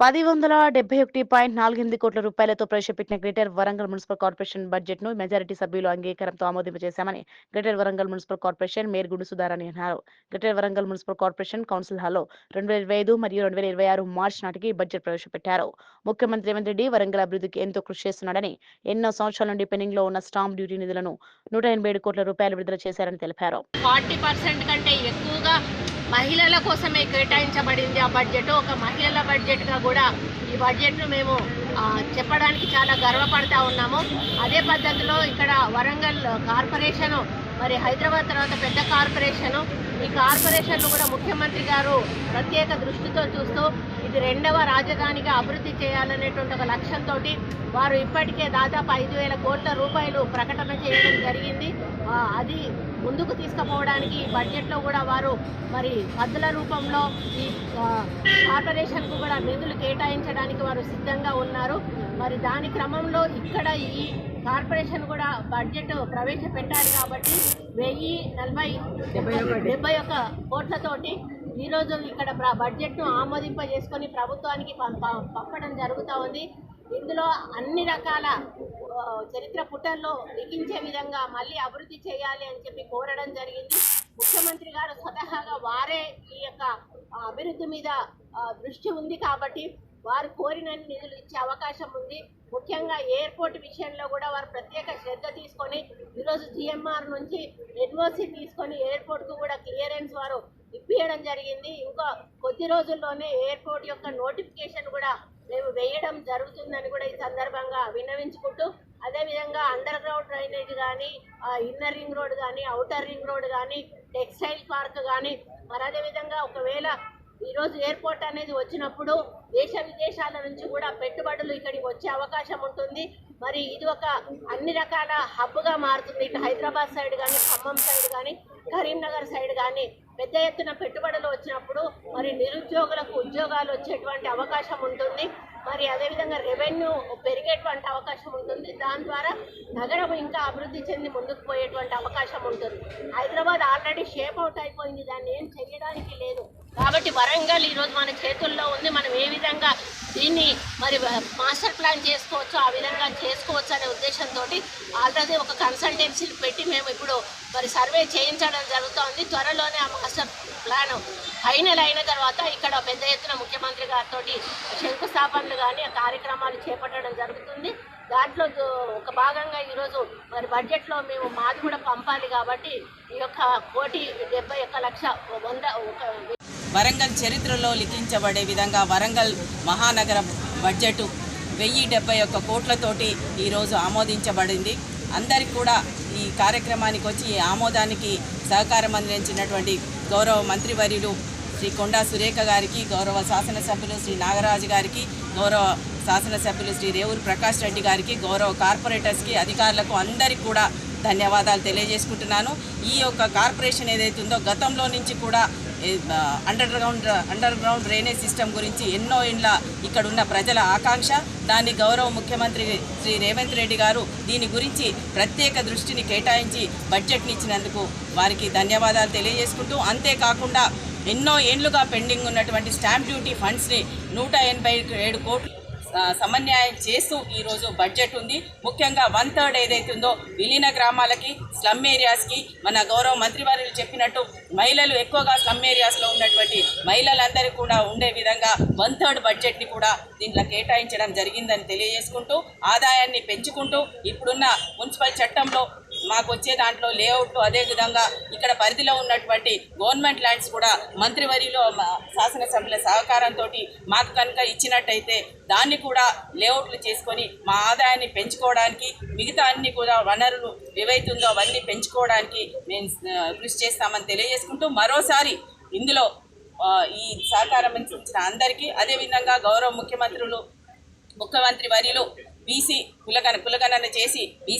పది వందల డెబ్బై ఒకటి పాయింట్ నాలుగు కోట్ల రూపాయలతో ప్రవేశపెట్టిన గ్రేటర్ వరంగల్ మున్సిపల్ కార్పొరేషన్ బడ్జెట్ను మెజారిటీ సభ్యులు అంగీకారంతో ఆమోదింపజేశామని Greater Warangal Municipal Corporation mayor Gundu Sudharani అన్నారు. Greater Warangal Municipal Corporation council హాల్లో రెండు వేల ఇరవై ఐదు మరియు రెండు వేల ఇరవై ఆరు మార్చి నాటికి బడ్జెట్ ప్రవేశపెట్టారు. ముఖ్యమంత్రి రేవంత్ రెడ్డి వరంగల్ అభివృద్ధికి ఎంతో కృషి చేస్తున్నాడని ఎన్నో సంవత్సరాల నుండి పెండింగ్లో ఉన్న స్టాంప్ డ్యూటీ నిధులను నూట ఎనభై ఏడు కోట్ల రూపాయలు విడుదల చేశారని తెలిపారు. ఫార్టీ పర్సెంట్ కంటే ఎక్కువగా మహిళల కోసమే కేటాయించబడింది ఆ బడ్జెట్ ఒక మహిళల బడ్జెట్గా కూడా ఈ బడ్జెట్ను మేము చెప్పడానికి చాలా గర్వపడతా ఉన్నాము. అదే పద్ధతిలో ఇక్కడ వరంగల్ కార్పొరేషను మరి హైదరాబాద్ తర్వాత పెద్ద కార్పొరేషను ఈ కార్పొరేషన్ను కూడా ముఖ్యమంత్రి గారు ప్రత్యేక దృష్టితో చూస్తూ ఇది రెండవ రాజధానిగా అభివృద్ధి చేయాలనేటువంటి ఒక లక్ష్యంతో వారు ఇప్పటికే దాదాపు ఐదు వేల కోట్ల రూపాయలు ప్రకటన చేయడం జరిగింది. అది ముందుకు తీసుకుపోవడానికి ఈ బడ్జెట్లో కూడా వారు మరి పద్దుల రూపంలో ఈ కార్పొరేషన్కు కూడా నిధులు కేటాయించడానికి వారు సిద్ధంగా ఉన్నారు. మరి దాని క్రమంలో ఇక్కడ ఈ కార్పొరేషన్ కూడా బడ్జెట్ ప్రవేశపెట్టారు కాబట్టి వెయ్యి నలభై డెబ్బై ఒక్క కోట్లతోటి. ఈ రోజు ఇక్కడ బడ్జెట్ను ఆమోదింపజేసుకొని ప్రభుత్వానికి పంప- పంపడం జరుగుతూ ఉంది. ఇందులో అన్ని రకాల చరిత్ర పుటల్లో లిఖించే విధంగా మళ్ళీ అభివృద్ధి చేయాలి అని చెప్పి కోరడం జరిగింది. ముఖ్యమంత్రి గారు స్వతహాగా వారే ఈ యొక్క అభివృద్ధి మీద దృష్టి ఉంది కాబట్టి వారు కోరినన్ని నిధులు ఇచ్చే అవకాశం ఉంది. ముఖ్యంగా ఎయిర్పోర్ట్ విషయంలో కూడా వారు ప్రత్యేక శ్రద్ధ తీసుకొని ఈరోజు జిఎంఆర్ నుంచి ఎన్ఓసి తీసుకొని ఎయిర్పోర్ట్కు కూడా క్లియరెన్స్ వారు ఇప్పించడం జరిగింది. ఇంకా కొద్ది రోజుల్లోనే ఎయిర్పోర్ట్ యొక్క నోటిఫికేషన్ కూడా మేము వేయడం జరుగుతుందని కూడా ఈ సందర్భంగా విన్నవించుకుంటూ అదేవిధంగా అండర్ గ్రౌండ్ డ్రైనేజ్ కానీ ఇన్నర్ రింగ్ రోడ్ కానీ అవుటర్ రింగ్ రోడ్ కానీ టెక్స్టైల్ పార్క్ కానీ మరి అదేవిధంగా ఒకవేళ ఈరోజు ఎయిర్పోర్ట్ అనేది వచ్చినప్పుడు దేశ విదేశాల నుంచి కూడా పెట్టుబడులు ఇక్కడికి వచ్చే అవకాశం ఉంటుంది. మరి ఇది ఒక అన్ని రకాల హబ్గా మారుతుంది. ఇటు హైదరాబాద్ సైడ్ కానీ ఖమ్మం సైడ్ కానీ కరీంనగర్ సైడ్ కానీ పెద్ద ఎత్తున పెట్టుబడులు వచ్చినప్పుడు మరి నిరుద్యోగులకు ఉద్యోగాలు వచ్చేటువంటి అవకాశం ఉంటుంది. మరి అదేవిధంగా రెవెన్యూ పెరిగేటువంటి అవకాశం ఉంటుంది. దాని ద్వారా నగరం ఇంకా అభివృద్ధి చెంది ముందుకు పోయేటువంటి అవకాశం ఉంటుంది. హైదరాబాద్ ఆల్రెడీ షేప్ అవుట్ అయిపోయింది. దాన్ని ఏం చేయడానికి లేదు. కాబట్టి వరంగల్ ఈరోజు మన చేతుల్లో ఉంది. మనం ఏ విధంగా దీన్ని మరి మాస్టర్ ప్లాన్ చేసుకోవచ్చు ఆ విధంగా చేసుకోవచ్చు అనే ఉద్దేశంతో ఆల్రెడీ ఒక కన్సల్టెన్సీలు పెట్టి మేము ఇప్పుడు మరి సర్వే చేయించడం జరుగుతోంది. త్వరలోనే ఆ మాస్టర్ ప్లాన్ ఫైనల్ అయిన తర్వాత ఇక్కడ పెద్ద ఎత్తున ముఖ్యమంత్రి గారితో శంకుస్థాపనలు కానీ కార్యక్రమాలు చేపట్టడం జరుగుతుంది. దాంట్లో ఒక భాగంగా ఈరోజు మరి బడ్జెట్లో మేము మాది కూడా పంపాలి కాబట్టి ఈ యొక్క కోటి డెబ్బై ఒక్క లక్ష వంద ఒక వరంగల్ చరిత్రలో లిఖించబడే విధంగా వరంగల్ మహానగర బడ్జెట్ వెయ్యి డెబ్బై ఒక్క కోట్లతోటి ఈరోజు ఆమోదించబడింది. అందరికి కూడా ఈ కార్యక్రమానికి వచ్చి ఈ ఆమోదానికి సహకారం అందించినటువంటి గౌరవ మంత్రివర్యులు శ్రీ కొండా సురేఖ గారికి గౌరవ శాసనసభ్యులు శ్రీ నాగరాజు గారికి గౌరవ శాసనసభ్యులు శ్రీ రేవూరు ప్రకాష్ రెడ్డి గారికి గౌరవ కార్పొరేటర్స్కి అధికారులకు అందరికీ కూడా ధన్యవాదాలు తెలియజేసుకుంటున్నాను. ఈ యొక్క కార్పొరేషన్ ఏదైతే ఉందో గతంలో నుంచి కూడా underground underground drainage system గురించి ఎన్నో ఇండ్ల ఇక్కడ ఉన్న ప్రజల ఆకాంక్ష దాన్ని గౌరవ ముఖ్యమంత్రి శ్రీ రేవంత్ రెడ్డి గారు దీని గురించి ప్రత్యేక దృష్టిని కేటాయించి బడ్జెట్ని ఇచ్చినందుకు వారికి ధన్యవాదాలు తెలియజేసుకుంటూ అంతేకాకుండా ఎన్నో ఏండ్లుగా పెండింగ్ ఉన్నటువంటి స్టాంప్ డ్యూటీ ఫండ్స్ని నూట ఎనభై ఏడు కోట్లు సమన్యాయం సమన్వయం చేస్తూ ఈరోజు బడ్జెట్ ఉంది. ముఖ్యంగా వన్ థర్డ్ ఏదైతే ఉందో విలీన గ్రామాలకి స్లమ్ ఏరియాస్కి మన గౌరవ మంత్రివర్యులు చెప్పినట్టు మహిళలు ఎక్కువగా స్లమ్ ఏరియాస్లో ఉన్నటువంటి మహిళలందరికీ కూడా ఉండే విధంగా వన్ థర్డ్ బడ్జెట్ని కూడా దీంట్లో కేటాయించడం జరిగిందని తెలియజేసుకుంటూ ఆదాయాన్ని పెంచుకుంటూ ఇప్పుడున్న మున్సిపల్ చట్టంలో మాకు వచ్చే దాంట్లో లేఅవుట్ అదేవిధంగా ఇక్కడ పరిధిలో ఉన్నటువంటి గవర్నమెంట్ ల్యాండ్స్ కూడా మంత్రివర్యులు మా శాసనసభ్యుల సహకారంతో మాకు కనుక ఇచ్చినట్టయితే దాన్ని కూడా లేఅవుట్లు చేసుకొని మా ఆదాయాన్ని పెంచుకోవడానికి మిగతా అన్ని కూడా వనరులు ఏవైతుందో అవన్నీ పెంచుకోవడానికి మేము కృషి చేస్తామని తెలియజేసుకుంటూ మరోసారి ఇందులో ఈ సహకారం అందించిన అందరికీ అదేవిధంగా గౌరవ ముఖ్యమంత్రులు ముఖ్యమంత్రి వర్యులు బీసీ కులగణ కులగణన చేసి బీసీ